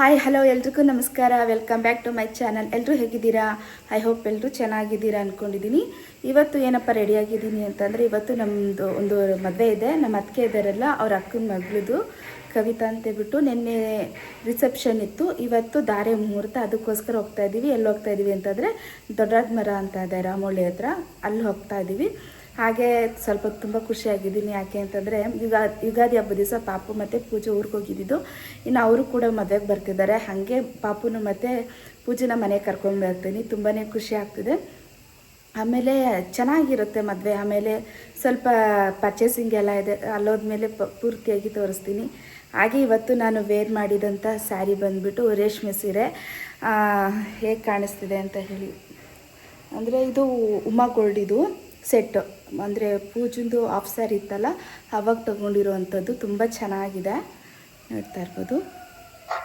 Hi, hello, ಎಲ್ರಿಗೂ ನಮಸ್ಕಾರ. Welcome back to my channel ಎಲ್ಲರೂ ಹೇಗಿದ್ದೀರಾ? ಐ ಹೋಪ್ ಎಲ್ಲರೂ ಚೆನ್ನಾಗಿದ್ದೀರಾ ಅಂದ್ಕೊಂಡಿದ್ದೀನಿ ಇವತ್ತು ಏನಪ್ಪ ರೆಡಿಯಾಗಿದ್ದೀನಿ ಅಂತಂದರೆ, ಇವತ್ತು ನಮ್ಮದು ಒಂದು ಮದುವೆ ಇದೆ. ನಮ್ಮ ಅತ್ತಿಗೆ ಇದ್ದಾರಲ್ಲ, ಅವ್ರ ಅಕ್ಕನ ಮಗಳದು. ಕವಿತಾ ಅಂತೇಳ್ಬಿಟ್ಟು ನಿನ್ನೆ ರಿಸೆಪ್ಷನ್ ಇತ್ತು. ಇವತ್ತು ದಾರೆ ಮುಹೂರ್ತ, ಅದಕ್ಕೋಸ್ಕರ ಹೋಗ್ತಾ ಇದ್ದೀವಿ ಎಲ್ಲಿ ಹೋಗ್ತಾ ಇದ್ದೀವಿ ಅಂತಂದರೆ, ದೊಡ್ಡದ ಮರ ಅಂತ ಇದೆ ರಾಮೋಳಿ ಹತ್ರ. ಅಲ್ಲಿ ಹೋಗ್ತಾ ಇದ್ದೀವಿ ಹಾಗೆ ಸ್ವಲ್ಪ ತುಂಬ ಖುಷಿಯಾಗಿದ್ದೀನಿ. ಯಾಕೆ ಅಂತಂದರೆ ಯುಗಾ, ಯುಗಾದಿ ಹಬ್ಬದ ದಿವಸ ಪಾಪು ಮತ್ತು ಪೂಜೆ ಊರಿಗೆ ಹೋಗಿದ್ದಿದ್ದು ಇನ್ನು ಅವರು ಕೂಡ ಮದುವೆಗೆ ಬರ್ತಿದ್ದಾರೆ. ಹಾಗೆ ಪಾಪುನು ಮತ್ತು ಪೂಜೆನ ಮನೆಗೆ ಕರ್ಕೊಂಡು ಬರ್ತೀನಿ. ತುಂಬಾ ಖುಷಿ ಆಗ್ತಿದೆ. ಆಮೇಲೆ ಚೆನ್ನಾಗಿರುತ್ತೆ ಮದುವೆ. ಆಮೇಲೆ ಸ್ವಲ್ಪ ಪರ್ಚೇಸಿಂಗ್ ಎಲ್ಲ ಇದೆ. ಅಲ್ಲೋದ್ಮೇಲೆ ಪ, ಪೂರ್ತಿಯಾಗಿ ತೋರಿಸ್ತೀನಿ. ಹಾಗೆ ಇವತ್ತು ನಾನು ವೇರ್ ಮಾಡಿದಂಥ ಸ್ಯಾರಿ ಬಂದುಬಿಟ್ಟು ರೇಷ್ಮೆ ಸೀರೆ. ಹೇಗೆ ಕಾಣಿಸ್ತಿದೆ ಅಂತ ಹೇಳಿ. ಅಂದರೆ ಇದು ಉಮಾ ಗೋಲ್ಡಿದು ಸೆಟ್ ಅಂದರೆ ಪೂಜಂದು ಆಫ್ ಸ್ಯಾರಿ ಇತ್ತಲ್ಲ, ಅವಾಗ ತೊಗೊಂಡಿರೋವಂಥದ್ದು ತುಂಬ ಚೆನ್ನಾಗಿದೆ. ನೋಡ್ತಾ ಇರ್ಬೋದು.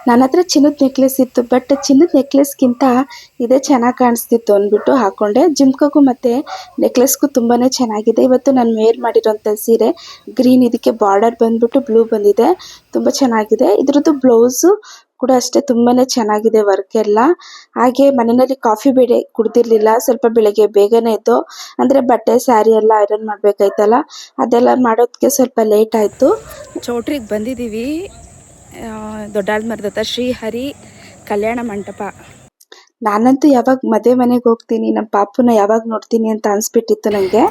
ನನ್ನ ಹತ್ರ ಚಿನ್ನದ ನೆಕ್ಲೆಸ್ ಇತ್ತು ಬಟ್ ಚಿನ್ನದ ನೆಕ್ಲೆಸ್ಗಿಂತ ಇದೇ ಚೆನ್ನಾಗಿ ಕಾಣಿಸ್ತಿತ್ತು ಅಂದ್ಬಿಟ್ಟು ಹಾಕ್ಕೊಂಡೆ ಜಿಮ್ಕಗೂ ಮತ್ತು ನೆಕ್ಲೆಸ್ಗೂ ತುಂಬಾ ಚೆನ್ನಾಗಿದೆ. ಇವತ್ತು ನಾನು ವೇರ್ ಮಾಡಿರೋಂಥ ಸೀರೆ ಗ್ರೀನ್ ಇದಕ್ಕೆ ಬಾರ್ಡರ್ ಬಂದ್ಬಿಟ್ಟು ಬ್ಲೂ ಬಂದಿದೆ. ತುಂಬ ಚೆನ್ನಾಗಿದೆ. ಇದ್ರದ್ದು ಬ್ಲೌಸು ಕೂಡ ಅಷ್ಟೇ ತುಂಬಾನೇ ಚೆನ್ನಾಗಿದೆ ವರ್ಕ್ ಎಲ್ಲ. ಹಾಗೆ ಮನೆಯಲ್ಲಿ ಕಾಫಿ ಬೇರೆ ಕುಡ್ದಿರ್ಲಿಲ್ಲ ಸ್ವಲ್ಪ ಬೆಳಗ್ಗೆ ಬೇಗನೆ ಇತ್ತು ಅಂದರೆ ಬಟ್ಟೆ ಸ್ಯಾರಿ ಎಲ್ಲ ಐರನ್ ಮಾಡಬೇಕಾಯ್ತಲ್ಲ ಅದೆಲ್ಲ ಮಾಡೋದಕ್ಕೆ ಸ್ವಲ್ಪ ಲೇಟ್ ಆಯಿತು. ಚೌಟ್ರಿಗೆ ಬಂದಿದ್ದೀವಿ ದೊಡ್ಡಾದ ಮರದ ಶ್ರೀಹರಿ ಕಲ್ಯಾಣ ಮಂಟಪ. ನಾನಂತೂ ಯಾವಾಗ ಮದುವೆ ಮನೆಗೆ ಹೋಗ್ತೀನಿ ನಮ್ಮ ಪಾಪುನ ಯಾವಾಗ ನೋಡ್ತೀನಿ ಅಂತ ಅನ್ಸ್ಬಿಟ್ಟಿತ್ತು ನನಗೆ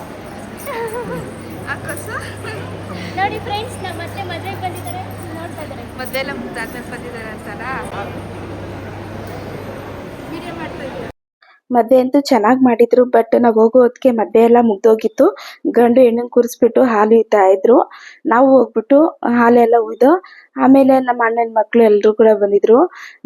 ನೋಡಿ ಫ್ರೆಂಡ್ಸ್ ನಮ್ಮ ಮತ್ತೆ ಮದುವೆಗೆ ಬಂದಿದ್ದಾರೆ. ನೋಡ್ತಾ ಇದ್ದಾರೆ. ಮದುವೆ ಎಲ್ಲ ಮುಗ್ದಾದ್ಮೇಲೆ ಬಂದಿದ್ದಾರೆ. ಮದುವೆ ಅಂತೂ ಚೆನ್ನಾಗಿ ಮಾಡಿದ್ರು ಬಟ್ ನಾವು ಹೋಗೋ ಹೊತ್ತಿಗೆ ಮದುವೆ ಎಲ್ಲ ಮುಗ್ದೋಗಿತ್ತು. ಗಂಡು ಹೆಣ್ಣು ಕೂರಿಸ್ಬಿಟ್ಟು ಹಾಲು ಇತ್ತಾ ಇದ್ರು. ನಾವು ಹೋಗ್ಬಿಟ್ಟು ಹಾಲೆಲ್ಲ ಉಯ್ದು, ಆಮೇಲೆ ನಮ್ಮ ಅಣ್ಣನ ಮಕ್ಕಳು ಎಲ್ಲರೂ ಕೂಡ ಬಂದಿದ್ರು.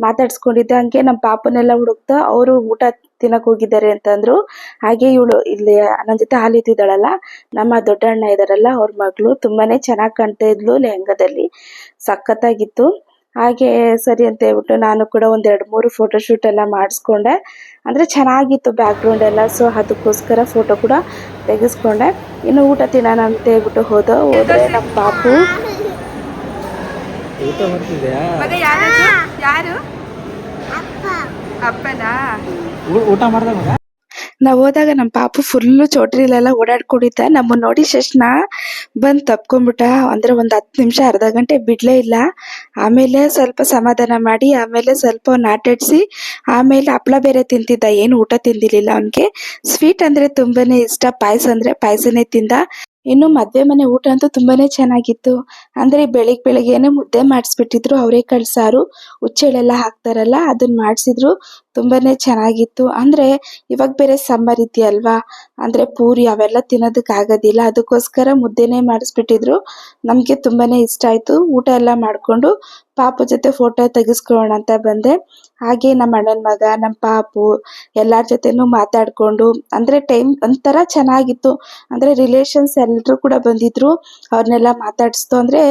ಮಾತಾಡ್ಸ್ಕೊಂಡಿದ್ದೆ ಹಂಗೆ ನಮ್ಮ ಪಾಪನೆಲ್ಲ ಹುಡುಕ್ತಾ ಅವರು ಊಟ ತಿನ್ನಕ್ ಹೋಗಿದ್ದಾರೆ ಅಂತಂದ್ರು ಹಾಗೆ ಇವಳು ಇಲ್ಲಿ ನನ್ನ ಜೊತೆ ಹಾಲು ಇದ್ದಿದ್ದಾಳಲ್ಲ ನಮ್ಮ ದೊಡ್ಡ ಅಣ್ಣ ಇದಾರಲ್ಲ ಅವ್ರ ಮಗಳು, ತುಂಬಾನೇ ಚೆನ್ನಾಗಿ ಕಾಣ್ತಾ ಇದ್ಲು ಲೆಹಂಗದಲ್ಲಿ. ಸಖತ್ತಾಗಿತ್ತು. ಹಾಗೆ ಸರಿ ಅಂತ ಹೇಳ್ಬಿಟ್ಟು ನಾನು ಕೂಡ ಒಂದೆರಡು ಎರಡು ಮೂರು ಫೋಟೋ ಶೂಟ್ ಎಲ್ಲ ಮಾಡಿಸ್ಕೊಂಡೆ. ಅಂದ್ರೆ ಚೆನ್ನಾಗಿತ್ತು ಬ್ಯಾಕ್ಗ್ರೌಂಡ್ ಎಲ್ಲ ಸೊ ಅದಕ್ಕೋಸ್ಕರ ಫೋಟೋ ಕೂಡ ತೆಗೆಸ್ಕೊಂಡೆ. ಇನ್ನು ಊಟ ತಿನ್ನೋಣ ಅಂತ ಹೇಳ್ಬಿಟ್ಟು ಹೋದ ಹೋದ್ರೆ ನಮ್ಮ ಪಾಪು ಊಟ ಮಾಡ್ತಿದ್ಯಾ? ಯಾರು? ಅಪ್ಪನಾ? ಊಟ ಮಾಡ್ದ ಮಗ? ನಾವು ಹೋದಾಗ ನಮ್ಮ ಪಾಪು ಫುಲ್ಲು ಚೋಟ್ರಿಲೆಲ್ಲ ಓಡಾಡ್ಕೊಂಡಿದ್ದ. ನಮ್ಮನ್ನು ನೋಡಿ ತಕ್ಷಣ ಬಂದು ತಪ್ಕೊಂಡ್ಬಿಟ್ಟ. ಅಂದ್ರೆ ಒಂದು ಹತ್ತು ನಿಮಿಷ, ಅರ್ಧ ಗಂಟೆ ಬಿಡಲೇ ಇಲ್ಲ. ಆಮೇಲೆ ಸ್ವಲ್ಪ ಸಮಾಧಾನ ಮಾಡಿ, ಆಮೇಲೆ ಸ್ವಲ್ಪ ನಾಟಾಡಿಸಿ ಆಮೇಲೆ ಹಪ್ಳ ಬೇರೆ ತಿಂತಿದ್ದ. ಏನು ಊಟ ತಿಂದಿರಲಿಲ್ಲ ಅವನಿಗೆ. ಸ್ವೀಟ್ ಅಂದ್ರೆ ತುಂಬಾನೇ ಇಷ್ಟ. ಪಾಯಸ ಅಂದ್ರೆ ಪಾಯಸನೇ ತಿಂದ. ಇನ್ನು ಮದ್ವೆ ಮನೆ ಊಟ ಅಂತೂ ತುಂಬಾನೇ ಚೆನ್ನಾಗಿತ್ತು. ಅಂದ್ರೆ ಬೆಳಿಗ್ಗೆ ಬೆಳಿಗ್ಗೆನೆ ಮುದ್ದೆ ಮಾಡಿಸ್ಬಿಟ್ಟಿದ್ರು, ಅವರೇ ಸಾರು ಹುಚ್ಚೆಳೆಲ್ಲ ಹಾಕ್ತಾರಲ್ಲ ಅದನ್ನ ಮಾಡಿಸಿದ್ರು, ತುಂಬಾನೇ ಚೆನ್ನಾಗಿತ್ತು. ಅಂದ್ರೆ ಇವಾಗ ಬೇರೆ ಸಮ್ಮರ್ ಇದೆಯಲ್ವಾ, ಅಂದ್ರೆ ಪೂರಿ ಅವೆಲ್ಲ ತಿನ್ನೋದಕ್ಕೆ ಆಗೋದಿಲ್ಲ, ಅದಕ್ಕೋಸ್ಕರ ಮುದ್ದೆನೇ ಮಾಡಿಸ್ಬಿಟ್ಟಿದ್ರು. ನಮಗೆ ತುಂಬಾನೇ ಇಷ್ಟ ಆಯ್ತು, ಊಟ ಎಲ್ಲ ಮಾಡ್ಕೊಂಡು ಪಾಪು ಜೊತೆ ಫೋಟೋ ತೆಗೆಸ್ಕೊಳ್ಳೋಣ ಅಂತ ಬಂದೆ. ಹಾಗೆ ನಮ್ಮ ಅಣ್ಣನ ಮಗ, ನಮ್ಮ ಪಾಪು ಎಲ್ಲಾರ ಜೊತೆನೂ ಮಾತಾಡ್ಕೊಂಡು, ಅಂದ್ರೆ ಟೈಮ್ ಒಂಥರ ಚೆನ್ನಾಗಿತ್ತು. ಅಂದ್ರೆ ರಿಲೇಷನ್ಸ್ ಎಲ್ಲರೂ ಕೂಡ ಬಂದಿದ್ರು. ಅವ್ರನ್ನೆಲ್ಲ ಮಾತಾಡಿಸ್ತು. ಅಂದ್ರೆ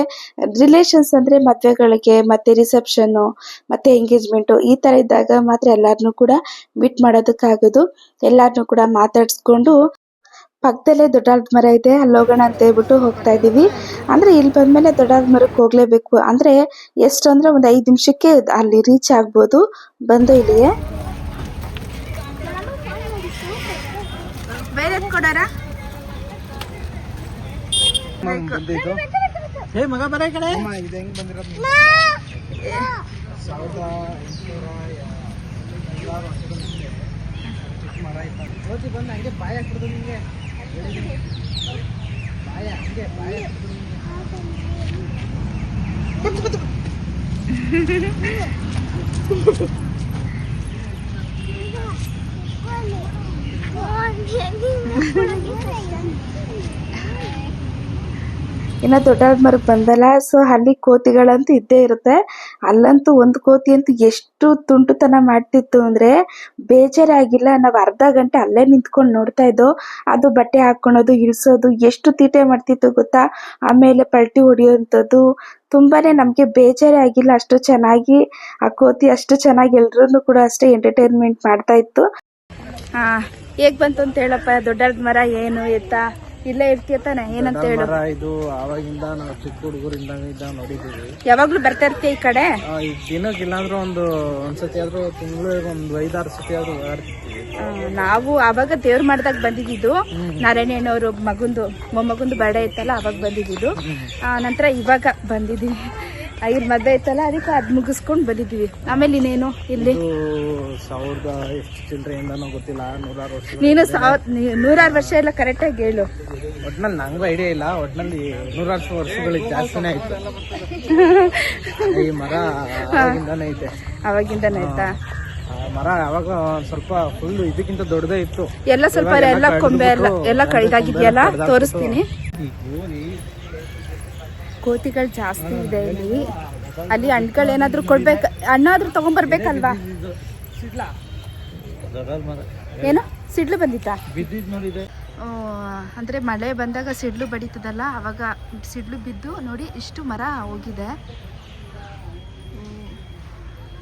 ರಿಲೇಷನ್ಸ್ ಅಂದ್ರೆ ಮದುವೆಗಳಿಗೆ, ಮತ್ತೆ ರಿಸೆಪ್ಷನ್ ಮತ್ತೆ ಎಂಗೇಜ್ಮೆಂಟು ಈ ತರ ಇದ್ದಾಗ ಮಾತ್ರ ಎಲ್ಲರನ್ನೂ ಕೂಡ ಮೀಟ್ ಮಾಡೋದಕ್ಕಾಗೋದು. ಎಲ್ಲರನ್ನೂ ಕೂಡ ಮಾತಾಡ್ಸ್ಕೊಂಡು ಪಕ್ಕದಲ್ಲೇ ದೊಡ್ಡಾದ ಮರ ಇದೆ ಅಲ್ಲಿ ಹೋಗೋಣ ಅಂತ ಹೇಳ್ಬಿಟ್ಟು ಹೋಗ್ತಾ ಇದೀವಿ ಅಂದ್ರೆ ಇಲ್ಲಿ ಬಂದ್ಮೇಲೆ ದೊಡ್ಡಾದ ಮರಕ್ಕೆ ಹೋಗ್ಲೇಬೇಕು. ಅಂದ್ರೆ ಎಷ್ಟು ಅಂದ್ರೆ ಒಂದು ಐದು ನಿಮಿಷಕ್ಕೆ ಅಲ್ಲಿ ರೀಚ್ ಆಗ್ಬೋದು. ಬಂದು ಇಲ್ಲಿಯೇ ಬೇರೆ ಕೊಡಾರ? ಮಗ ಬರ ಕಡೆ. ಮರ ಇತ್ತು. ಬಂದು ಹಂಗೆ ಬಾಯ್ ಹಾಕ್ಬಿಡ್ದು Oh, I'm getting it. I'm getting it. ಇನ್ನ ದೊಡ್ಡ ಮರಕ್ಕೆ ಬಂದಲ್ಲ ಸೊ ಅಲ್ಲಿ ಕೋತಿಗಳಂತೂ ಇದ್ದೇ ಇರುತ್ತೆ. ಅಲ್ಲಂತೂ ಒಂದು ಕೋತಿ ಅಂತೂ ಎಷ್ಟು ತುಂಟುತನ ಮಾಡ್ತಿತ್ತು ಅಂದರೆ ಬೇಜಾರಾಗಿಲ್ಲ. ನಾವು ಅರ್ಧ ಗಂಟೆ ಅಲ್ಲೇ ನಿಂತ್ಕೊಂಡು ನೋಡ್ತಾ ಇದ್ದೋ, ಅದು ಬಟ್ಟೆ ಹಾಕ್ಕೊಳೋದು, ಇಳಿಸೋದು, ಎಷ್ಟು ತೀಟೆ ಮಾಡ್ತಿತ್ತು ಗೊತ್ತಾ? ಆಮೇಲೆ ಪಲ್ಟಿ ಹೊಡಿಯೋಂಥದ್ದು ತುಂಬಾ ನಮಗೆ ಬೇಜಾರೇ ಆಗಿಲ್ಲ. ಅಷ್ಟು ಚೆನ್ನಾಗಿ ಆ ಕೋತಿ ಅಷ್ಟು ಚೆನ್ನಾಗಿ ಎಲ್ರೂ ಕೂಡ ಅಷ್ಟೇ ಎಂಟರ್ಟೈನ್ಮೆಂಟ್ ಮಾಡ್ತಾ ಇತ್ತು. ಹೇಗ್ ಬಂತು ಅಂತ ಹೇಳಪ್ಪ ದೊಡ್ಡದ ಮರ ಏನು ಎತ್ತ? ಇಲ್ಲೇ ಇರ್ತೀಯ ತಾನೆ? ಏನಂತ ಹೇಳು. ಮರ ಇದು ಆವಾಗಿಂದ ನಾವು ಚಿಕ್ಕ ಹುಡುಗರಿಂದ ಇದ್ದ ನೋಡಿದ್ದೀವಿ. ಯಾವಾಗ್ಲೂ ಬರ್ತಾ ಇರ್ತೀಯ ಈ ಕಡೆ? ಆ, ಈ ದಿನಕ್ಕೆ ಇಲ್ಲಾಂದ್ರೂ ಒಂದು ಒಂದ್ಸತಿ ಆದ್ರೂ ತಿಂಗಳಿಗೆ ಒಂದು ಐದಾರು ಸತಿ ಆದ್ರೂ ಆ, ನಾವು ಆವಾಗ ದೇವ್ರ ಮಾಡ್ದಾಗ ಬಂದಿದ್ದು. ನಾರಾಯಣಯ್ಯನವರು ಮಗುಂದು ಮೊಮ್ಮಗುಂದು ಬರ್ಡೇ ಇತ್ತಲ್ಲ ಅವಾಗ ಬಂದಿದ್ದು. ನಂತರ ಇವಾಗ ಬಂದಿದ್ದೀವಿ ಇವ್ರ ಮದ್ವೆ ಇತ್ತಲ್ಲ ಅದಕ್ಕೆ ಅದ್ ಮುಗಿಸ್ಕೊಂಡು ಬಂದಿದ್ದೀವಿ. ಆಮೇಲೆ ಇನ್ನೇನು ಇಲ್ಲಿ? ಸಾವಿರದ ಎಷ್ಟು ಚಿಲ್ಲರೆಯಿಂದನೋ ಗೊತ್ತಿಲ್ಲ ನೂರಾರು ವರ್ಷ. ನೀನು ಸಾವ್ ನೀ- ನೂರಾರು ವರ್ಷ ಎಲ್ಲ ಕರೆಕ್ಟಾಗಿ ಹೇಳು. ಒಟ್ನಲ್ಲಿ ನಂಗೂ ಐಡಿಯಾ ಇಲ್ಲ ಒಟ್ನಲ್ಲಿ ನೂರಾರು ವರ್ಷಗಳಿಗೆ ಜಾಸ್ತಿನೇ ಆಯ್ತು. ಈ ಮರ ಆವಾಗಿಂದಾನೇ ಐತೆ. ಅವಾಗಿಂದನೇ ಆಯ್ತಾ? ಮರ ಅವಾಗ ಸ್ವಲ್ಪ ಫುಲ್ ಇದಕ್ಕಿಂತ ದೊಡ್ಡದೇ ಇತ್ತು. ಎಲ್ಲ ಸ್ವಲ್ಪ ಎಲ್ಲ ಕೊಂಬೆ ಎಲ್ಲ ಎಲ್ಲ ಕೈದಾಗಿದೆಯಲ್ಲ ತೋರಿಸ್ತೀನಿ. ಕೋತಿಗಳು ಜಾಸ್ತಿ ಇದೆ ಇಲ್ಲಿ. ಅಲ್ಲಿ ಹಣ್ಗಳು ಏನಾದ್ರು ಕೊಡ್ಬೇಕು ಹಣ್ಣಾದ್ರೂ ತಗೊಂಡ್ಬರ್ಬೇಕಲ್ವಾ ಏನು? ಸಿಡ್ಲು ಬಂದಿತ್ತಾ? ಅಂದರೆ ಮಳೆ ಬಂದಾಗ ಸಿಡ್ಲು ಬಡಿತದಲ್ಲ ಅವಾಗ ಸಿಡ್ಲು ಬಿದ್ದು ನೋಡಿ ಇಷ್ಟು ಮರ ಹೋಗಿದೆ.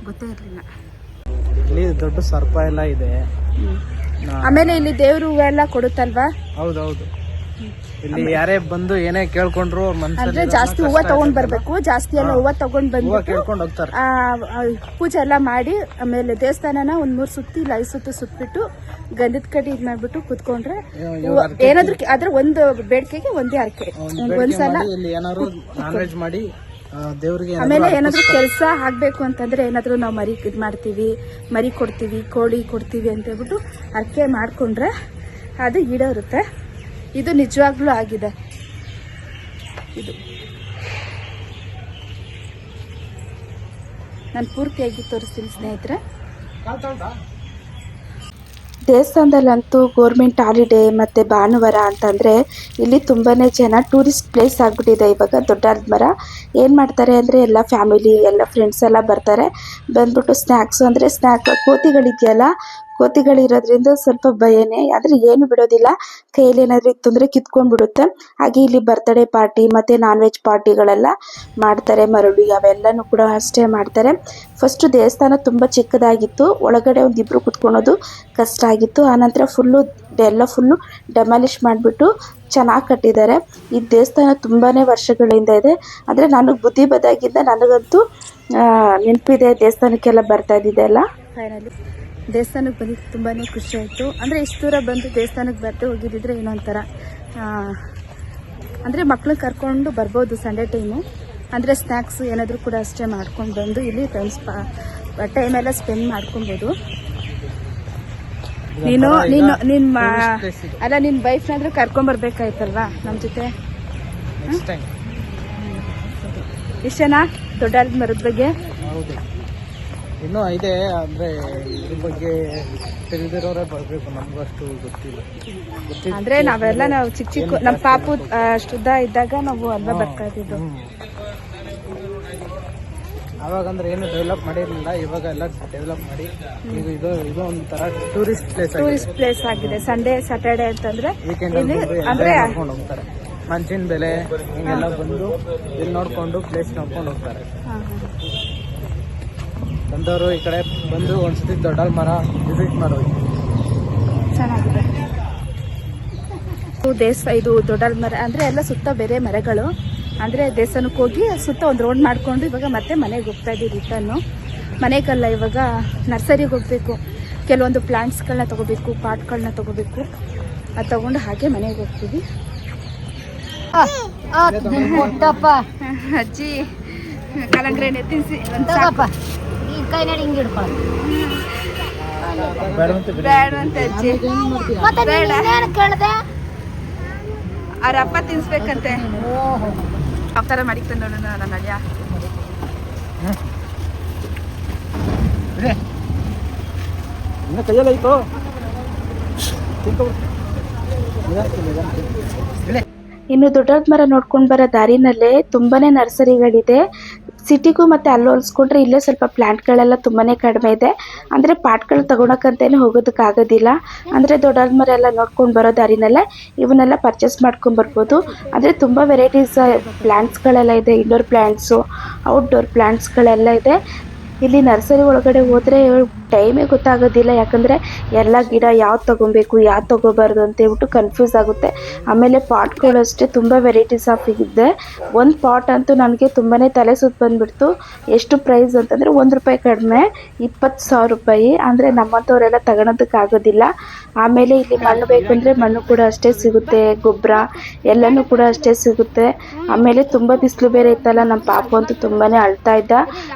ಗೊತ್ತೇ ಇರಲಿಲ್ಲ. ಇಲ್ಲಿ ದೊಡ್ಡ ಸರ್ಪ ಎಲ್ಲ ಇದೆ. ಆಮೇಲೆ ಇಲ್ಲಿ ದೇವ್ರ ಹೂವೆಲ್ಲ ಕೊಡುತ್ತಲ್ವಾ? ಹೌದೌದು. ಇಲ್ಲಿ ಯಾರೇ ಬಂದು ಏನೇ ಕೇಳ್ಕೊಂಡ್ರು ಅಂದ್ರೆ ಜಾಸ್ತಿ ಹೂವ ತಗೊಂಡ್ ಬರ್ಬೇಕು ಜಾಸ್ತಿ ಎಲ್ಲ ಹೂವ ತಗೊಂಡ್ ಬಂದು ಬಂದ್ಬಿಟ್ಟು ಕೇಳ್ಕೊಂಡು ಹೋಗ್ತಾರೆ. ಪೂಜೆ ಎಲ್ಲ ಮಾಡಿ ಆಮೇಲೆ ದೇವಸ್ಥಾನನ ಒಂದ್ ಮೂರ್ ಸುತ್ತಿ ಇಲ್ಲ ಐದು ಸುತ್ತು ಸುತ್ಬಿಟ್ಟು ಗಂಧದ ಕಡ್ಡಿ ಇದ್ ಮಾಡ್ಬಿಟ್ಟು ಕುತ್ಕೊಂಡ್ರೆ ಏನಾದ್ರು ಆದ್ರೆ ಒಂದು ಬೇಡಿಕೆಗೆ ಒಂದೇ ಅರ್ಕೆ. ಒಂದ್ಸಲ ಮಾಡಿ ಆಮೇಲೆ ಏನಾದ್ರು ಕೆಲಸ ಆಗ್ಬೇಕು ಅಂತಂದ್ರೆ ಏನಾದ್ರು ನಾವು ಮರಿ ಇದ್ ಮಾಡ್ತೀವಿ ಮರಿ ಕೊಡ್ತೀವಿ ಕೋಳಿ ಕೊಡ್ತೀವಿ ಅಂತ ಹೇಳ್ಬಿಟ್ಟು ಅರ್ಕೆ ಮಾಡ್ಕೊಂಡ್ರೆ ಅದು ಈಡೇರುತ್ತೆ. ಇದು ನಿಜವಾಗ್ಲೂ ಆಗಿದೆ. ಇದು. ನಾನು ಪೂರ್ತಿಯಾಗಿ ತೋರಿಸ್ತೀನಿ ಸ್ನೇಹಿತರೆ. ದೇವಸ್ಥಾನದಲ್ಲಂತೂ ಗೋರ್ಮೆಂಟ್ ಹಾಲಿಡೇ ಮತ್ತು ಭಾನುವಾರ ಅಂತಂದರೆ ಇಲ್ಲಿ ತುಂಬಾ ಜನ ಟೂರಿಸ್ಟ್ ಪ್ಲೇಸ್ ಆಗಿಬಿಟ್ಟಿದೆ ಇವಾಗ ದೊಡ್ಡ ಮರ ಏನು ಮಾಡ್ತಾರೆ ಅಂದರೆ ಎಲ್ಲ ಫ್ಯಾಮಿಲಿ ಎಲ್ಲ ಫ್ರೆಂಡ್ಸ್ ಎಲ್ಲ ಬರ್ತಾರೆ. ಬಂದ್ಬಿಟ್ಟು ಸ್ನ್ಯಾಕ್ಸು ಅಂದರೆ ಸ್ನ್ಯಾಕ್ ಕೋತಿಗಳಿದೆಯಲ್ಲ ಕೋತಿಗಳಿರೋದ್ರಿಂದ ಸ್ವಲ್ಪ ಭಯನೇ, ಆದರೆ ಏನು ಬಿಡೋದಿಲ್ಲ. ಕೈಯಲ್ಲಿ ಏನಾದರೂ ಇತ್ತು ಅಂದರೆ ಕಿತ್ಕೊಂಡ್ಬಿಡುತ್ತೆ. ಹಾಗೆ ಇಲ್ಲಿ ಬರ್ತ್ಡೇ ಪಾರ್ಟಿ ಮತ್ತು ನಾನ್ ವೆಜ್ ಪಾರ್ಟಿಗಳೆಲ್ಲ ಮಾಡ್ತಾರೆ ಮರಳು ಅವೆಲ್ಲನೂ ಕೂಡ ಅಷ್ಟೇ ಮಾಡ್ತಾರೆ. ಫಸ್ಟು ದೇವಸ್ಥಾನ ತುಂಬ ಚಿಕ್ಕದಾಗಿತ್ತು. ಒಳಗಡೆ ಒಂದು ಕುತ್ಕೊಳ್ಳೋದು ಕಷ್ಟ ಆಗಿತ್ತು. ಆನಂತರ ಫುಲ್ಲು ಎಲ್ಲ ಫುಲ್ಲು ಡೆಮಾಲಿಷ್ ಮಾಡಿಬಿಟ್ಟು ಚೆನ್ನಾಗಿ ಕಟ್ಟಿದ್ದಾರೆ. ಈ ದೇವಸ್ಥಾನ ತುಂಬಾ ವರ್ಷಗಳಿಂದ ಇದೆ. ಅಂದರೆ ನನಗೆ ಬುದ್ಧಿ ಬದಾಗಿದ್ದ ನನಗಂತೂ ನೆನಪಿದೆ ದೇವಸ್ಥಾನಕ್ಕೆಲ್ಲ ಬರ್ತಾ ಇದ್ದಿದ್ದೆಲ್ಲ. ಫೈನಲಿ ದೇವಸ್ಥಾನಕ್ಕೆ ಬಂದಿದ್ದು ತುಂಬಾ ಖುಷಿ ಆಯಿತು ಅಂದರೆ ಇಷ್ಟು ದೂರ ಬಂದು ದೇವಸ್ಥಾನಕ್ಕೆ ಬರ್ತೇ ಹೋಗಿದ್ದಿದ್ರೆ ಏನೋ ಒಂಥರ ಅಂದರೆ ಮಕ್ಳನ್ನ ಕರ್ಕೊಂಡು ಬರ್ಬೋದು ಸಂಡೇ ಟೈಮು ಅಂದರೆ ಸ್ನ್ಯಾಕ್ಸ್ ಏನಾದರೂ ಕೂಡ ಅಷ್ಟೇ ಮಾಡ್ಕೊಂಡು ಬಂದು ಇಲ್ಲಿ ಟೈಮ್ ಸ್ಪಾ ಟೈಮೆಲ್ಲ ಸ್ಪೆಂಡ್ ಮಾಡ್ಕೊಬೋದು. ನೀನು ನೀನು ಇದು. ಅಲ್ಲ ನಿನ್ನ ವೈಫ್ನಾದ್ರೂ ಕರ್ಕೊಂಬರ್ಬೇಕಾಯ್ತಲ್ವಾ ನಮ್ಮ ಜೊತೆ? ಇಷ್ಟೇನಾ? ದೊಡ್ಡ ಮರದ ಬಗ್ಗೆ? ಇನ್ನೂ ಇದೆ ಅಂದ್ರೆ ಇದ್ರ ಬಗ್ಗೆ ತಿಳಿದಿರೋರೇ ಬರ್ಬೇಕು ನಮಗೂ ಅಷ್ಟು ಗೊತ್ತಿಲ್ಲ. ಗೊತ್ತಿಲ್ಲ. ಅಂದ್ರೆ ನಾವೆಲ್ಲ ನಾವು ಚಿಕ್ಕ ಚಿಕ್ಕ ನಮ್ಮ ಪಾಪು ಶುದ್ಧ ಇದ್ದಾಗ ನಾವು ಅಲ್ವಾ ಬರ್ತಾ ಇದ್ದಿದ್ದು? ಅವಾಗಂದ್ರೆ ಏನು ಡೆವಲಪ್ ಮಾಡಿರಲಿಲ್ಲ ಇವಾಗ ಎಲ್ಲ ಡೆವಲಪ್ ಮಾಡಿ ಇದು ಇದು ಇದು ಒಂಥರ ಟೂರಿಸ್ಟ್ ಪ್ಲೇಸ್ ಟೂರಿಸ್ಟ್ ಪ್ಲೇಸ್ ಆಗಿದೆ. ಸಂಡೇ ಸ್ಯಾಟರ್ಡೆ ಅಂತಂದ್ರೆ ವೀಕೆಂಡ್ ಅಂದ್ರೆ ನೋಡ್ಕೊಂಡು ಹೋಗ್ತಾರೆ. ಮಂಚಿನ ಬೆಲೆ ಹಿಂಗೆಲ್ಲ ಬಂದು ಇಲ್ಲಿ ನೋಡ್ಕೊಂಡು ಪ್ಲೇಸ್ ನೋಡ್ಕೊಂಡು ಹೋಗ್ತಾರೆ. ಬಂದವರು ಈ ಕಡೆ ಬಂದು ಒಂದ್ಸತಿ ದೊಡ್ಡ ಮರ ವಿಸಿಟ್ ಮಾಡೋದು ಚೆನ್ನಾಗಿದೆ. ಇದು ದೇವಸ್ಥಾನ ಇದು ದೊಡ್ಡ ಮರ. ಅಂದ್ರೆ ಎಲ್ಲ ಸುತ್ತ ಬೇರೆ ಮರಗಳು. ಅಂದ್ರೆ ದೇವಸ್ಥಾನಕ್ಕೆ ಹೋಗಿ ಸುತ್ತ ಒಂದು ರೋಡ್ ಮಾಡ್ಕೊಂಡು ಇವಾಗ ಮತ್ತೆ ಮನೆಗೆ ಹೋಗ್ತಾ ಇದೀವಿ ರಿಟರ್ನು ಮನೆಗಲ್ಲ ಇವಾಗ ನರ್ಸರಿಗೆ ಹೋಗ್ಬೇಕು. ಕೆಲವೊಂದು ಪ್ಲಾಂಟ್ಸ್ಗಳನ್ನ ತಗೋಬೇಕು ಪಾಟ್ಗಳನ್ನ ತಗೋಬೇಕು. ಅದು ತಗೊಂಡು ಹಾಗೆ ಮನೆಗೆ ಹೋಗ್ತೀವಿ. ಅಜ್ಜಿ ಕಲಂಗ್ರೆ ತಿನ್ನಿಸಿ ತಿನ್ಸಿ. ಈ ಕೈ ನಡಿ ಹಿಂಗೆ ಹಿಡ್ಕೊಳ್ಳ ಬೇಡವಂತೆ ಅಜ್ಜಿ. ಮತ್ತೆ ಬೇಡ. ನೀನೇನು ಕೇಳ್ದೆ? ಅವ್ರ ಅಪ್ಪ ತಿನ್ಸ್ಬೇಕಂತೆ. ಯಾವ ಥರ ಮಾಡಿಕ್ತಾನೆ ನೋಡೋಣ ನನ್ನ ಅಳಿಯ. ಇನ್ನು ಕೈಯಲ್ಲಾಯ್ತು ಇನ್ನು ದೊಡ್ಡ ಮರ ನೋಡ್ಕೊಂಡ್ ಬರೋ ದಾರಿನಲ್ಲೇ ತುಂಬಾನೇ ನರ್ಸರಿಗಳಿದೆ. ಸಿಟಿಗೂ ಮತ್ತೆ ಅಲ್ಲಿ ಹೋಲಿಸ್ಕೊಂಡ್ರೆ ಇಲ್ಲೇ ಸ್ವಲ್ಪ ಪ್ಲ್ಯಾಂಟ್ಗಳೆಲ್ಲ ತುಂಬಾನೇ ಕಡಿಮೆ ಇದೆ. ಅಂದರೆ ಪಾಟ್ಗಳು ತಗೊಳಕ್ಕಂತೇನೆ ಹೋಗೋದಕ್ಕಾಗೋದಿಲ್ಲ ಅಂದರೆ ದೊಡ್ಡ ಮರ ಎಲ್ಲ ನೋಡ್ಕೊಂಡು ಬರೋ ದಾರಿನಲ್ಲೇ ಇವನ್ನೆಲ್ಲ ಪರ್ಚೇಸ್ ಮಾಡ್ಕೊಂಡು ಬರ್ಬೋದು. ಅಂದರೆ ತುಂಬ ವೆರೈಟೀಸ್ ಪ್ಲ್ಯಾಂಟ್ಸ್ಗಳೆಲ್ಲ ಇದೆ. ಇಂಡೋರ್ ಪ್ಲ್ಯಾಂಟ್ಸು ಔಟ್ಡೋರ್ ಪ್ಲ್ಯಾಂಟ್ಸ್ಗಳೆಲ್ಲ ಇದೆ. ಇಲ್ಲಿ ನರ್ಸರಿ ಒಳಗಡೆ ಹೋದ್ರೆ ಟೈಮೇ ಗೊತ್ತಾಗೋದಿಲ್ಲ. ಯಾಕಂದರೆ ಎಲ್ಲ ಗಿಡ ಯಾವ್ದು ತಗೊಬೇಕು, ಯಾವ್ದು ತೊಗೋಬಾರ್ದು ಅಂತ ಹೇಳ್ಬಿಟ್ಟು ಕನ್ಫ್ಯೂಸ್ ಆಗುತ್ತೆ. ಆಮೇಲೆ ಪಾಟ್ಗಳು ಅಷ್ಟೇ ತುಂಬ ವೆರೈಟೀಸ್ ಆಫ್ ಇದೆ. ಒಂದು ಪಾಟ್ ಅಂತೂ ನನಗೆ ತುಂಬಾ ತಲೆ ಸುತ್ತ ಬಂದ್ಬಿಡ್ತು. ಎಷ್ಟು ಪ್ರೈಸ್ ಅಂತಂದರೆ ಒಂದು ರೂಪಾಯಿ ಕಡಿಮೆ, ಇಪ್ಪತ್ತು ಸಾವಿರ ರೂಪಾಯಿ. ಅಂದರೆ ನಮ್ಮಂಥವರೆಲ್ಲ ತಗೊಳೋದಕ್ಕಾಗೋದಿಲ್ಲ ಆಮೇಲೆ ಇಲ್ಲಿ ಮಣ್ಣು ಬೇಕಂದ್ರೆ ಮಣ್ಣು ಕೂಡ ಅಷ್ಟೇ ಸಿಗುತ್ತೆ, ಗೊಬ್ಬರ ಎಲ್ಲನೂ ಕೂಡ ಅಷ್ಟೇ ಸಿಗುತ್ತೆ. ಆಮೇಲೆ ತುಂಬ ಬಿಸಿಲು ಬೇರೆ ಇತ್ತಲ್ಲ ನಮ್ಮ ಪಾಪು ಅಂತೂ ತುಂಬಾ ಅಳ್ತಾ ಇದ್ದ.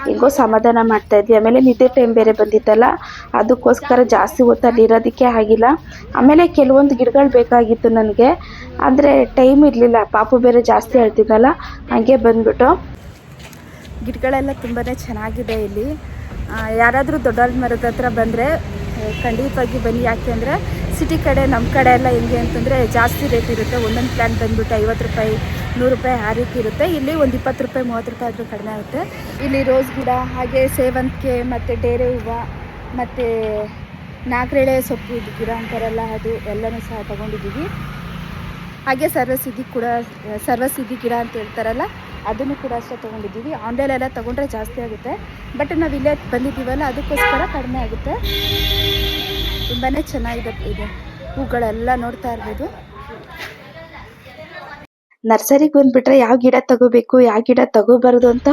ಹೆಂಗೋ ಸಮಾಧಾನ ಮಾಡ್ತಾ ಇದ್ವಿ. ಆಮೇಲೆ ನಿದ್ದೆ ಟೈಮ್ ಬೇರೆ ಬಂದಿತ್ತಲ್ಲ, ಅದಕ್ಕೋಸ್ಕರ ಜಾಸ್ತಿ ಹೊತ್ತು ಇರೋದಕ್ಕೆ ಆಗಿಲ್ಲ. ಆಮೇಲೆ ಕೆಲವೊಂದು ಗಿಡಗಳು ಬೇಕಾಗಿತ್ತು ನನಗೆ. ಅಂದರೆ ಟೈಮ್ ಇರಲಿಲ್ಲ, ಪಾಪು ಬೇರೆ ಜಾಸ್ತಿ ಹೇಳ್ತಿದ್ದಲ್ಲ ಹಾಗೆ ಬಂದ್ಬಿಟ್ಟು. ಗಿಡಗಳೆಲ್ಲ ತುಂಬಾ ಚೆನ್ನಾಗಿದೆ ಇಲ್ಲಿ. ಯಾರಾದರೂ ದೊಡ್ಡ ಮರದ ಹತ್ರ ಬಂದರೆ ಖಂಡಿತವಾಗಿ ಬನ್ನಿ. ಯಾಕೆ ಅಂದರೆ ಸಿಟಿ ಕಡೆ ನಮ್ಮ ಕಡೆ ಎಲ್ಲ ಹೆಂಗೆ ಅಂತಂದರೆ ಜಾಸ್ತಿ ರೇಟ್ ಇರುತ್ತೆ. ಒಂದೊಂದು ಪ್ಲ್ಯಾನ್ ಬಂದ್ಬಿಟ್ಟು ಐವತ್ತು ರೂಪಾಯಿ ನೂರು ರೂಪಾಯಿ ಆ ರೀತಿ ಇರುತ್ತೆ. ಇಲ್ಲಿ ಒಂದು ಇಪ್ಪತ್ತು ರೂಪಾಯಿ, ಮೂವತ್ತು ರೂಪಾಯಿ ಆದರೂ ಕಡಿಮೆ ಆಗುತ್ತೆ. ಇಲ್ಲಿ ರೋಸ್ ಗಿಡ, ಹಾಗೆ ಸೇವಂತಿಗೆ, ಮತ್ತು ಡೇರೆ ಹೂವು, ಮತ್ತು ನಾಗರೆಳೆ ಸೊಪ್ಪು, ಇದು ಗಿಡ ಅಂತಾರಲ್ಲ, ಅದು ಎಲ್ಲನೂ ಸಹ ತೊಗೊಂಡಿದ್ದೀವಿ. ಹಾಗೆ ಸರ್ವಸಿದ್ಧಿ ಕೂಡ, ಸರ್ವಸಿದ್ಧಿ ಗಿಡ ಅಂತ ಹೇಳ್ತಾರಲ್ಲ, ಅದನ್ನು ಕೂಡ ಅಷ್ಟೇ ತೊಗೊಂಡಿದ್ದೀವಿ. ಆನ್ಲೈನೆಲ್ಲ ತೊಗೊಂಡ್ರೆ ಜಾಸ್ತಿ ಆಗುತ್ತೆ. ಬಟ್ ನಾವು ಇಲ್ಲೇ ಬಂದಿದ್ದೀವಲ್ಲ, ಅದಕ್ಕೋಸ್ಕರ ಕಡಿಮೆ ಆಗುತ್ತೆ. ತುಂಬಾ ಚೆನ್ನಾಗಿದೆ ಇದೆ. ಹೂಗಳೆಲ್ಲ ನೋಡ್ತಾ ಇರ್ಬೋದು. ನರ್ಸರಿಗೆ ಬಂದುಬಿಟ್ರೆ ಯಾವ ಗಿಡ ತಗೋಬೇಕು, ಯಾವ ಗಿಡ ತಗೋಬಾರ್ದು ಅಂತ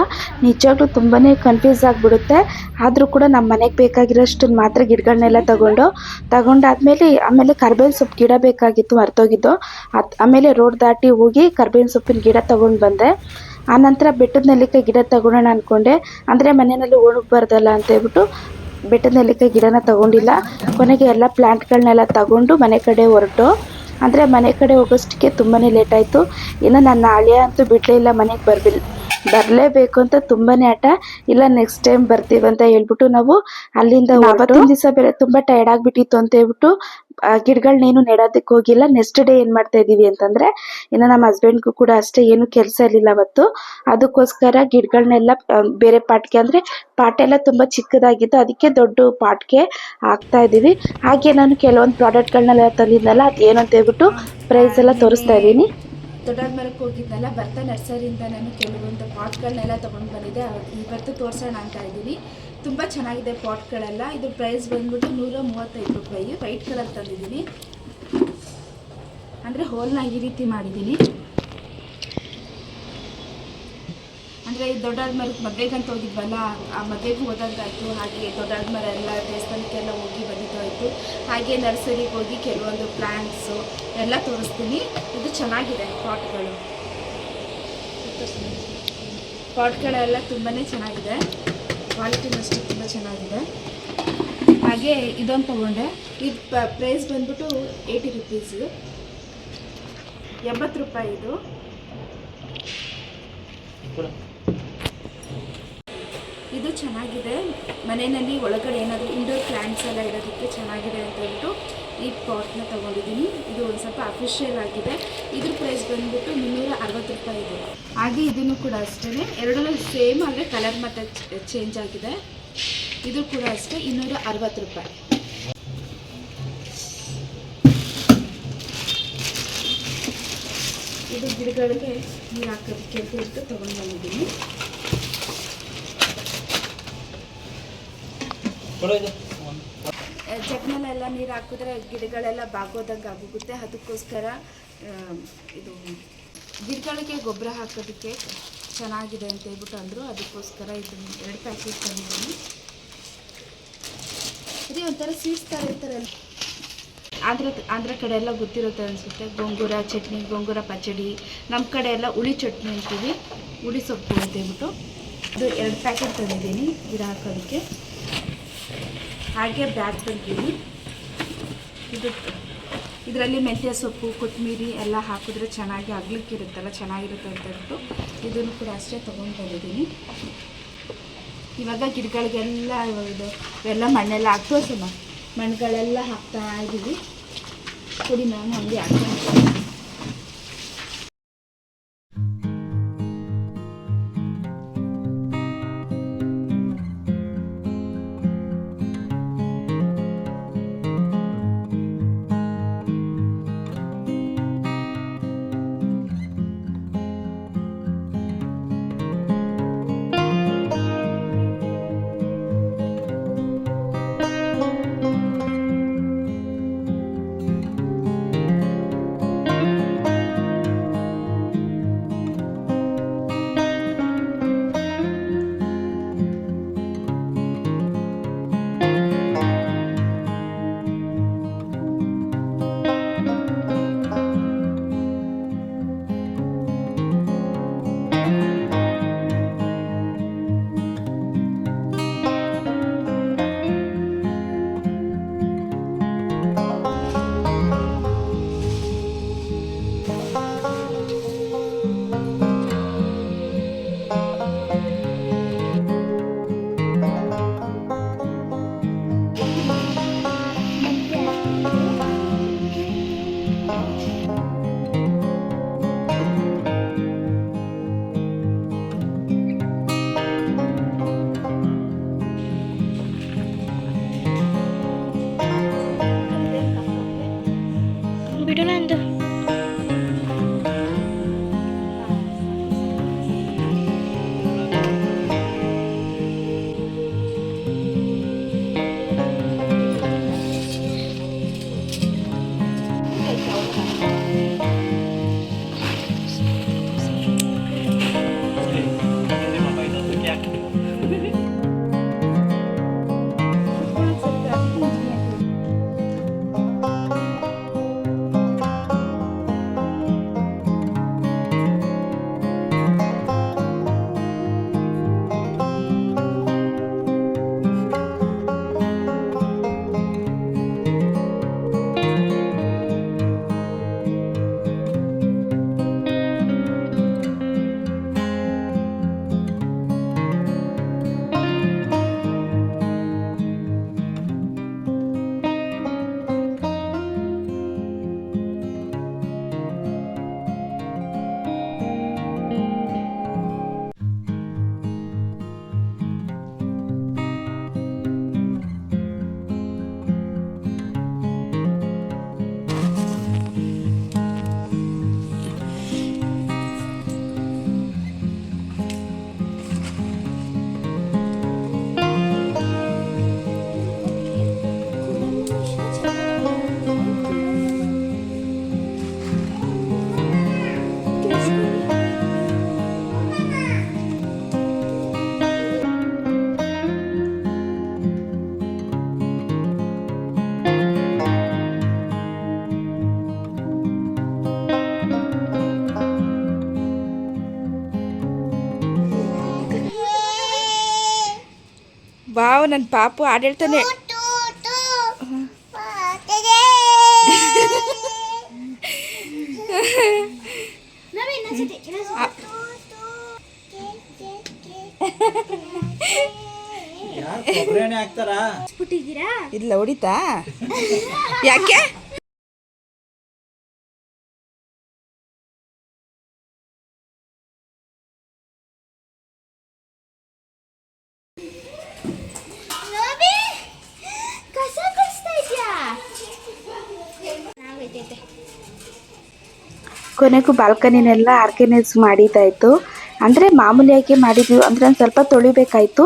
ನಿಜವಾಗ್ಲೂ ತುಂಬಾ ಕನ್ಫ್ಯೂಸ್ ಆಗಿಬಿಡುತ್ತೆ. ಆದರೂ ಕೂಡ ನಮ್ಮ ಮನೆಗೆ ಬೇಕಾಗಿರೋಷ್ಟು ಮಾತ್ರ ಗಿಡಗಳನ್ನೆಲ್ಲ ತಗೊಂಡು ತಗೊಂಡಾದ್ಮೇಲೆ ಆಮೇಲೆ ಕರ್ಬೇವಿನ ಸೊಪ್ಪು ಗಿಡ ಬೇಕಾಗಿತ್ತು, ಮರ್ತೋಗಿದ್ದು. ಅದು ಆಮೇಲೆ ರೋಡ್ ದಾಟಿ ಹೋಗಿ ಕರ್ಬೇವಿನ ಸೊಪ್ಪಿನ ಗಿಡ ತಗೊಂಡು ಬಂದೆ. ಆನಂತರ ಬೆಟ್ಟದ ನೆಲ್ಲಿಕಾಯಿ ಗಿಡ ತಗೊಳ್ಳೋಣ ಅಂದ್ಕೊಂಡೆ ಅಂದರೆ ಮನೆಯಲ್ಲಿ ಒಣಗಬಾರ್ದಲ್ಲ ಅಂತ ಹೇಳ್ಬಿಟ್ಟು ಬೆಟ್ಟದ ನೆಲ್ಲಿಕಾಯಿ ಗಿಡನ ತಗೊಂಡಿಲ್ಲ. ಕೊನೆಗೆ ಎಲ್ಲ ಪ್ಲ್ಯಾಂಟ್ಗಳನ್ನೆಲ್ಲ ತಗೊಂಡು ಮನೆ ಕಡೆ ಹೊರಟು. ಅಂದರೆ ಮನೆ ಕಡೆ ಹೋಗೋಷ್ಟಕ್ಕೆ ತುಂಬಾ ಲೇಟ್ ಆಯಿತು. ಇನ್ನು ನನ್ನ ಅಳಿಯ ಅಂತೂ ಬಿಡಲೇ ಇಲ್ಲ ಮನೆಗೆ ಬರ್ಬಿಲ್ ಬರಲೇಬೇಕು ಅಂತ ತುಂಬಾ ಆಟ. ಇಲ್ಲ ನೆಕ್ಸ್ಟ್ ಟೈಮ್ ಬರ್ತೀವಿ ಅಂತ ಹೇಳ್ಬಿಟ್ಟು ನಾವು ಅಲ್ಲಿಂದ ಒಂದು ದಿವಸ ಬೇರೆ ತುಂಬ ಟೈರ್ಡ್ ಆಗಿಬಿಟ್ಟಿತ್ತು ಅಂತ ಹೇಳ್ಬಿಟ್ಟು ಗಿಡಗಳನ್ನೇನು ನೆಡೋದಕ್ಕೆ ಹೋಗಿಲ್ಲ. ನೆಕ್ಸ್ಟ್ ಡೇ ಏನು ಮಾಡ್ತಾ ಇದ್ದೀವಿ ಅಂತಂದರೆ ಇನ್ನು ನಮ್ಮ ಹಸ್ಬೆಂಡ್ಗೂ ಕೂಡ ಅಷ್ಟೇ ಏನು ಕೆಲಸ ಇರಲಿಲ್ಲ ಅವತ್ತು. ಅದಕ್ಕೋಸ್ಕರ ಗಿಡಗಳನ್ನೆಲ್ಲ ಬೇರೆ ಪಾಟ್ಗೆ ಅಂದರೆ ಪಾಟ್ ಎಲ್ಲ ತುಂಬ ಚಿಕ್ಕದಾಗಿತ್ತು. ಅದಕ್ಕೆ ದೊಡ್ಡ ಪಾಟ್ಗೆ ಹಾಕ್ತಾ ಇದ್ದೀವಿ. ಹಾಗೆ ನಾನು ಕೆಲವೊಂದು ಪ್ರಾಡಕ್ಟ್ಗಳನ್ನೆಲ್ಲ ತಂದಿದ್ನಲ್ಲ ಅದು ಏನು ಅಂತ ಹೇಳ್ಬಿಟ್ಟು ಪ್ರೈಸ್ ಎಲ್ಲ ತೋರಿಸ್ತಾ ಇದ್ದೀನಿ. ದೊಡ್ಡ ಮರಕ್ಕೆ ಹೋಗಿದ್ನಲ್ಲ ಬರ್ತಾ ನರ್ಸರಿಯಿಂದ ನಾನು ಕೆಲವೊಂದು ಪಾಟ್ಗಳನ್ನೆಲ್ಲ ತೊಗೊಂಡು ಬಂದಿದ್ದೆ. ಇವತ್ತು ತೋರಿಸೋಣ ಅಂತ ಇದ್ದೀನಿ. ತುಂಬ ಚೆನ್ನಾಗಿದೆ ಪಾಟ್ಗಳೆಲ್ಲ. ಇದು ಪ್ರೈಸ್ ಬಂದ್ಬಿಟ್ಟು ನೂರ ಮೂವತ್ತೈದು ರೂಪಾಯಿ. ವೈಟ್ ಕಲರ್ ತಂದಿದ್ದೀನಿ. ಅಂದರೆ ಹೋಲ್ನ ಈ ರೀತಿ ಮಾಡಿದ್ದೀನಿ. ಅಂದರೆ ಈ ದೊಡ್ಡ ಮರಕ್ಕೆ ಮದುವೆಗಂತ ಹೋಗಿದ್ವಲ್ಲ, ಆ ಮದುವೆಗೂ ಹೋದಂಗಾಯ್ತು ಹಾಗೆ ದೊಡ್ಡ ಮರ ಎಲ್ಲ ದೇವಸ್ಥಾನಕ್ಕೆಲ್ಲ ಹೋಗಿ ಬಂದಿದ್ದಾಯಿತು ಹಾಗೆ ನರ್ಸರಿಗೆ ಹೋಗಿ ಕೆಲವೊಂದು ಪ್ಲ್ಯಾಂಟ್ಸು ಎಲ್ಲ ತೋರಿಸ್ತೀನಿ. ಇದು ಚೆನ್ನಾಗಿದೆ ಪಾಟ್ಗಳು. ಪಾಟ್ಗಳೆಲ್ಲ ತುಂಬಾ ಚೆನ್ನಾಗಿದೆ. ಕ್ವಾಲಿಟಿನೂ ಅಷ್ಟೇ ತುಂಬ ಚೆನ್ನಾಗಿದೆ. ಹಾಗೆ ಇದೊಂದು ತೊಗೊಂಡೆ. ಇದು ಪ್ರೈಸ್ ಬಂದ್ಬಿಟ್ಟು ಏಯ್ಟಿ ರುಪೀಸು ಎಂಬತ್ತು ರೂಪಾಯಿ ಇದು. ಇದು ಚೆನ್ನಾಗಿದೆ. ಮನೆಯಲ್ಲಿ ಒಳಗಡೆ ಏನಾದರೂ ಇಂಡೋರ್ ಪ್ಲ್ಯಾಂಟ್ಸ್ ಎಲ್ಲ ಇರೋದಕ್ಕೆ ಚೆನ್ನಾಗಿದೆ ಅಂತ ಹೇಳ್ಬಿಟ್ಟು ಈ ಪಾಟ್ನ ತೊಗೊಂಡಿದ್ದೀನಿ. ಇದು ಒಂದು ಸ್ವಲ್ಪ ಅಫಿಷಿಯಲ್ ಆಗಿದೆ. ಇದ್ರ ಪ್ರೈಸ್ ಬಂದ್ಬಿಟ್ಟು ಮುನ್ನೂರ ಅರವತ್ತು ರೂಪಾಯಿ ಇದೆ. ಹಾಗೆ ಇದನ್ನು ಕೂಡ ಅಷ್ಟೇ ಎರಡೂ ಸೇಮ್ ಆದರೆ ಕಲರ್ ಮತ್ತು ಚೇಂಜ್ ಆಗಿದೆ. ಇದು ಕೂಡ ಅಷ್ಟೇ ಇನ್ನೂರ ಅರವತ್ತು ರೂಪಾಯಿ. ಇದು ಗಿಡಗಳಿಗೆ ನೀರು ಹಾಕೋದಕ್ಕೆ ಅಂತ ಇಟ್ಟು ತೊಗೊಂಡು ಬಂದಿದ್ದೀನಿ. ಜಗ್ನಲ್ಲೆಲ್ಲ ನೀರು ಹಾಕಿದ್ರೆ ಗಿಡಗಳೆಲ್ಲ ಬಾಗೋದಂಗೆ ಆಗೋಗುತ್ತೆ. ಅದಕ್ಕೋಸ್ಕರ ಇದು, ಗಿಡಗಳಿಗೆ ಗೊಬ್ಬರ ಹಾಕೋದಕ್ಕೆ ಚೆನ್ನಾಗಿದೆ ಅಂತ ಹೇಳ್ಬಿಟ್ಟು ಅಂದರು. ಅದಕ್ಕೋಸ್ಕರ ಇದು ಎರಡು ಪ್ಯಾಕೆಟ್ ತಂದಿದ್ದೀನಿ. ಅದೇ ಒಂಥರ ಸೀಸ್ ಥರ ಇರ್ತಾರೆ ಆಂಧ್ರ ಆಂಧ್ರ ಕಡೆ ಎಲ್ಲ ಗೊತ್ತಿರುತ್ತೆ ಅನಿಸುತ್ತೆ. ಗೋಂಗೂರ ಚಟ್ನಿ, ಗೋಂಗೂರ ಪಚಡಿ ನಮ್ಮ ಕಡೆ ಎಲ್ಲ ಹುಳಿ ಚಟ್ನಿ ಅಂತೀವಿ. ಹುಳಿ ಸೊಪ್ಪು ಅಂತ ಹೇಳ್ಬಿಟ್ಟು. ಇದು ಎರಡು ಪ್ಯಾಕೆಟ್ ತಂದಿದ್ದೀನಿ. ಗಿಡ ಹಾಕೋದಕ್ಕೆ. ಹಾಗೆ ಬ್ಯಾಗ್ ತಂದಿದ್ದೀನಿ ಇದು ಇದರಲ್ಲಿ ಮೆಂತ್ಯ ಸೊಪ್ಪು, ಕೊತ್ತಂಬರಿ ಎಲ್ಲ ಹಾಕಿದ್ರೆ ಚೆನ್ನಾಗಿ ಅಗ್ಲಿಕ್ಕಿರುತ್ತಲ್ಲ, ಚೆನ್ನಾಗಿರುತ್ತೆ ಅಂತ ಇದನ್ನು ಕೂಡ ಅಷ್ಟೇ ತೊಗೊಂಡು ಬಂದಿದ್ದೀನಿ. ಇವಾಗ ಗಿಡಗಳಿಗೆಲ್ಲ ಇದು ಎಲ್ಲ ಮಣ್ಣೆಲ್ಲ ಹಾಕ್ತೋ ಸುಮ್ಮ ಮಣ್ಣುಗಳೆಲ್ಲ ಹಾಕ್ತಾ ಇದ್ದೀವಿ ಕುಡಿ ನಾನು ಹಂಗೆ ಹಾಕ್ಕೊಂಡು Coronando ನನ್ನ ಪಾಪು ಆಡಳ್ತಾನೆ. ಇಲ್ಲ ಹೊಡಿತಾ? ಯಾಕೆ? ಕೊನೆಗೂ ಬಾಲ್ಕನಿನೆಲ್ಲ ಆರ್ಗನೈಸ್ ಮಾಡಿದ್ದಾಯಿತು. ಅಂದರೆ ಮಾಮೂಲಿಯಾಗಿ ಮಾಡಿದ್ವಿ. ಅಂದರೆ ಒಂದು ಸ್ವಲ್ಪ ತೊಳಿಬೇಕಾಯಿತು.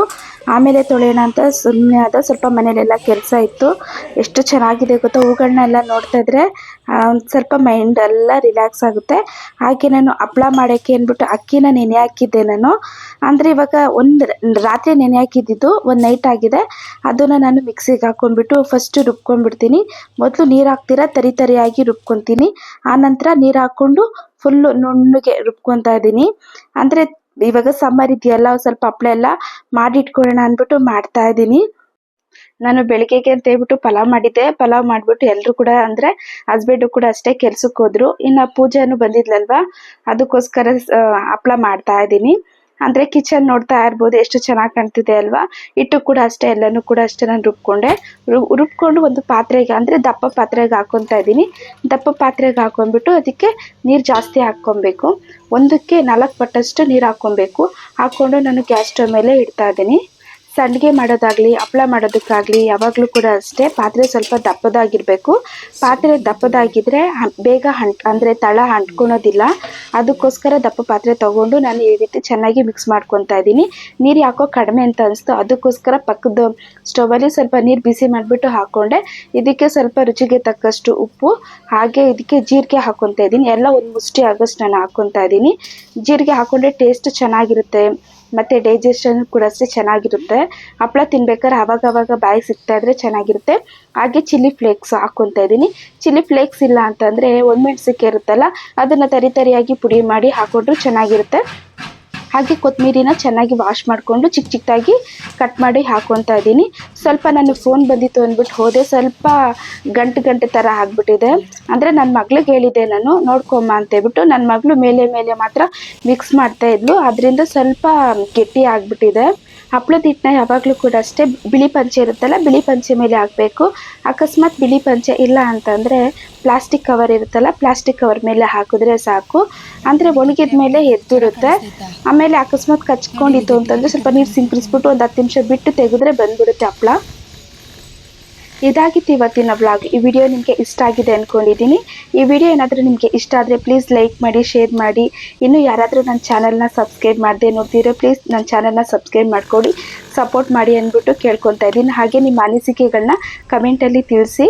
ಆಮೇಲೆ ತೊಳೆಯೋಣ ಅಂತ ಸುಮ್ಮನೆ ಆದ ಸ್ವಲ್ಪ ಮನೇಲೆಲ್ಲ ಕೆಲಸ ಇತ್ತು. ಎಷ್ಟು ಚೆನ್ನಾಗಿದೆ ಗೊತ್ತಾ? ಹೂಗಳನ್ನೆಲ್ಲ ನೋಡ್ತಾ ಇದ್ರೆ ಒಂದು ಸ್ವಲ್ಪ ಮೈಂಡ್ ಎಲ್ಲ ರಿಲ್ಯಾಕ್ಸ್ ಆಗುತ್ತೆ. ಹಾಗೆ ನಾನು ಹಪ್ಳ ಮಾಡೋಕ್ಕೆ ಅಂದ್ಬಿಟ್ಟು ಅಕ್ಕಿನ ನೆನೆ ಹಾಕಿದ್ದೆ ನಾನು. ಅಂದರೆ ಇವಾಗ ಒಂದು ರಾತ್ರಿ ನೆನೆ ಹಾಕಿದ್ದಿದ್ದು, ಒಂದು ನೈಟ್ ಆಗಿದೆ. ಅದನ್ನು ನಾನು ಮಿಕ್ಸಿಗೆ ಹಾಕ್ಕೊಂಡ್ಬಿಟ್ಟು ಫಸ್ಟು ರುಬ್ಕೊಂಡ್ಬಿಡ್ತೀನಿ. ಮೊದಲು ನೀರು ಹಾಕ್ತೀರಾ, ತರಿ ತರಿಯಾಗಿ ರುಬ್ಕೊತೀನಿ. ಆನಂತರ ನೀರು ಹಾಕ್ಕೊಂಡು ಫುಲ್ಲು ನುಣ್ಣಗೆ ರುಬ್ಕೊತಾ ಇದ್ದೀನಿ. ಅಂದರೆ ಇವಾಗ ಸಮ್ಮರ್ ಇದೆಯಲ್ಲ ಸ್ವಲ್ಪ ಹಪ್ಳ ಎಲ್ಲ ಮಾಡಿಟ್ಕೊಳ್ಳೋಣ ಅಂದ್ಬಿಟ್ಟು ಮಾಡ್ತಾ ಇದ್ದೀನಿ. ನಾನು ಬೆಳಿಗ್ಗೆಗೆ ಅಂತ ಹೇಳ್ಬಿಟ್ಟು ಪಲಾವ್ ಮಾಡಿದ್ದೆ. ಪಲಾವ್ ಮಾಡಿಬಿಟ್ಟು ಎಲ್ಲರೂ ಕೂಡ ಅಂದರೆ ಹಸ್ಬೆಂಡು ಕೂಡ ಅಷ್ಟೇ ಕೆಲ್ಸಕ್ಕೆ ಹೋದ್ರು. ಇನ್ನು ಪೂಜಾನು ಬಂದಿದ್ಲಲ್ವಾ? ಅದಕ್ಕೋಸ್ಕರ ಹಪ್ಳ ಮಾಡ್ತಾ ಇದ್ದೀನಿ. ಅಂದರೆ ಕಿಚನ್ ನೋಡ್ತಾ ಇರ್ಬೋದು, ಎಷ್ಟು ಚೆನ್ನಾಗಿ ಕಾಣ್ತಿದೆ ಅಲ್ವಾ? ಇಟ್ಟು ಕೂಡ ಅಷ್ಟೇ, ಎಲ್ಲನೂ ಕೂಡ ಅಷ್ಟೇ ನಾನು ರುಬ್ಕೊಂಡೆ. ರುಬ್ಕೊಂಡು ಒಂದು ಪಾತ್ರೆಗೆ, ಅಂದರೆ ದಪ್ಪ ಪಾತ್ರೆಗೆ ಹಾಕೊಂತ ಇದ್ದೀನಿ. ದಪ್ಪ ಪಾತ್ರೆಗೆ ಹಾಕೊಂಡ್ಬಿಟ್ಟು ಅದಕ್ಕೆ ನೀರು ಜಾಸ್ತಿ ಹಾಕ್ಕೊಬೇಕು. ಒಂದಕ್ಕೆ ನಾಲ್ಕು ಪಟ್ಟಷ್ಟು ನೀರು ಹಾಕ್ಕೊಬೇಕು. ಹಾಕ್ಕೊಂಡು ನಾನು ಗ್ಯಾಸ್ ಸ್ಟವ್ ಮೇಲೆ ಇಡ್ತಾ ಇದ್ದೀನಿ. ಸಂಡಿಗೆ ಮಾಡೋದಾಗಲಿ ಹಪ್ಪಳ ಮಾಡೋದಕ್ಕಾಗಲಿ ಯಾವಾಗಲೂ ಕೂಡ ಅಷ್ಟೇ ಪಾತ್ರೆ ಸ್ವಲ್ಪ ದಪ್ಪದಾಗಿರಬೇಕು. ಪಾತ್ರೆ ದಪ್ಪದಾಗಿದ್ದರೆ ಬೇಗ ಹಂಟ್, ಅಂದರೆ ತಳ ಅಂಟ್ಕೊಳೋದಿಲ್ಲ ಅದಕ್ಕೋಸ್ಕರ ದಪ್ಪ ಪಾತ್ರೆ ತೊಗೊಂಡು ನಾನು ಈ ರೀತಿ ಚೆನ್ನಾಗಿ ಮಿಕ್ಸ್ ಮಾಡ್ಕೊತಾ ಇದ್ದೀನಿ. ನೀರು ಯಾಕೋ ಕಡಿಮೆ ಅಂತ ಅನಿಸ್ತು, ಅದಕ್ಕೋಸ್ಕರ ಪಕ್ಕದ ಸ್ಟವಲ್ಲಿ ಸ್ವಲ್ಪ ನೀರು ಬಿಸಿ ಮಾಡಿಬಿಟ್ಟು ಹಾಕ್ಕೊಂಡೆ ಇದಕ್ಕೆ ಸ್ವಲ್ಪ ರುಚಿಗೆ ತಕ್ಕಷ್ಟು ಉಪ್ಪು, ಹಾಗೆ ಇದಕ್ಕೆ ಜೀರಿಗೆ ಹಾಕ್ಕೊತಾ ಇದ್ದೀನಿ. ಎಲ್ಲ ಒಂದು ಮುಷ್ಟಿ ಆಗೋಷ್ಟು ನಾನು ಹಾಕ್ಕೊತಾ ಇದ್ದೀನಿ. ಜೀರಿಗೆ ಹಾಕ್ಕೊಂಡ್ರೆ ಟೇಸ್ಟ್ ಚೆನ್ನಾಗಿರುತ್ತೆ. ಮತ್ತು ಡೈಜೆಷನ್ ಕೂಡ ಅಷ್ಟೇ ಚೆನ್ನಾಗಿರುತ್ತೆ. ಹಪ್ಪಳ ತಿನ್ಬೇಕಾದ್ರೆ ಅವಾಗ ಬಾಯಿ ಸಿಗ್ತಾ ಇದ್ರೆ ಚೆನ್ನಾಗಿರುತ್ತೆ. ಹಾಗೆ ಚಿಲ್ಲಿ ಫ್ಲೇಕ್ಸ್ ಹಾಕ್ಕೊತಾ ಇದ್ದೀನಿ. ಚಿಲ್ಲಿ ಫ್ಲೇಕ್ಸ್ ಇಲ್ಲ ಅಂತಂದರೆ ಒಣಮೆಣ್ಸಿಕೆ ಇರುತ್ತಲ್ಲ, ಅದನ್ನು ತರಿ ತರಿಯಾಗಿ ಪುಡಿ ಮಾಡಿ ಹಾಕ್ಕೊಂಡ್ರು ಚೆನ್ನಾಗಿರುತ್ತೆ. ಹಾಗೆ ಕೊತ್ತಂಬರಿನ ಚೆನ್ನಾಗಿ ವಾಶ್ ಮಾಡಿಕೊಂಡು ಚಿಕ್ಕ ಚಿಕ್ಕದಾಗಿ ಕಟ್ ಮಾಡಿ ಹಾಕ್ಕೊತಾ ಇದ್ದೀನಿ. ಸ್ವಲ್ಪ ನನ್ನ ಫೋನ್ ಬಂದಿತ್ತು ಅಂದ್ಬಿಟ್ಟು ಹೋದೆ. ಸ್ವಲ್ಪ ಗಂಟು ಗಂಟು ಥರ ಆಗಿಬಿಟ್ಟಿದೆ. ಅಂದರೆ ನನ್ನ ಮಗಳಿಗೆ ಹೇಳಿದ್ದೆ ನಾನು, ನೋಡ್ಕೊಮ್ಮ ಅಂತೇಳ್ಬಿಟ್ಟು ನನ್ನ ಮಗಳು ಮೇಲೆ ಮೇಲೆ ಮಾತ್ರ ಮಿಕ್ಸ್ ಮಾಡ್ತಾ ಇದ್ಲು. ಅದರಿಂದ ಸ್ವಲ್ಪ ಗಟ್ಟಿ ಆಗಿಬಿಟ್ಟಿದೆ. ಹಪ್ಳದ ಹಿಟ್ಟನ್ನ ಯಾವಾಗಲೂ ಕೂಡ ಅಷ್ಟೇ ಬಿಳಿ ಪಂಚೆ ಇರುತ್ತಲ್ಲ, ಬಿಳಿ ಪಂಚೆ ಮೇಲೆ ಹಾಕಬೇಕು. ಅಕಸ್ಮಾತ್ ಬಿಳಿ ಪಂಚೆ ಇಲ್ಲ ಅಂತಂದರೆ ಪ್ಲಾಸ್ಟಿಕ್ ಕವರ್ ಇರುತ್ತಲ್ಲ ಪ್ಲಾಸ್ಟಿಕ್ ಕವರ್ ಮೇಲೆ ಹಾಕಿದ್ರೆ ಸಾಕು. ಅಂದರೆ ಒಣಗಿದ ಮೇಲೆ ಎದ್ದಿರುತ್ತೆ. ಆಮೇಲೆ ಅಕಸ್ಮಾತ್ ಕಚ್ಕೊಂಡಿತ್ತು ಅಂತಂದರೆ ಸ್ವಲ್ಪ ನೀರು ಸಿಂಪಡಿಸ್ಬಿಟ್ಟು ಒಂದು ಹತ್ತು ನಿಮಿಷ ಬಿಟ್ಟು ತೆಗೆದ್ರೆ ಬಂದ್ಬಿಡುತ್ತೆ ಹಪ್ಳ. ಇದಾಗಿತ್ತು ಇವತ್ತಿನ ವ್ಲಾಗ್ ಈ ವಿಡಿಯೋ ನಿಮಗೆ ಇಷ್ಟ ಆಗಿದೆ ಅಂದ್ಕೊಂಡಿದ್ದೀನಿ ಈ ವಿಡಿಯೋ ಏನಾದರೂ ನಿಮಗೆ ಇಷ್ಟ ಆದರೆ ಪ್ಲೀಸ್ ಲೈಕ್ ಮಾಡಿ ಶೇರ್ ಮಾಡಿ. ಇನ್ನು ಯಾರಾದರೂ ನನ್ನ ಚಾನಲ್ನ ಸಬ್ಸ್ಕ್ರೈಬ್ ಮಾಡದೆ ನೋಡ್ತಿದ್ರೆ ಪ್ಲೀಸ್ ನನ್ನ ಚಾನಲ್ನ ಸಬ್ಸ್ಕ್ರೈಬ್ ಮಾಡಿಕೊಡಿ. ಸಪೋರ್ಟ್ ಮಾಡಿ ಅಂದ್ಬಿಟ್ಟು ಕೇಳ್ಕೊತಾ ಇದ್ದೀನಿ. ಹಾಗೆ ನಿಮ್ಮ ಅನಿಸಿಕೆಗಳನ್ನ ಕಮೆಂಟಲ್ಲಿ ತಿಳಿಸಿ.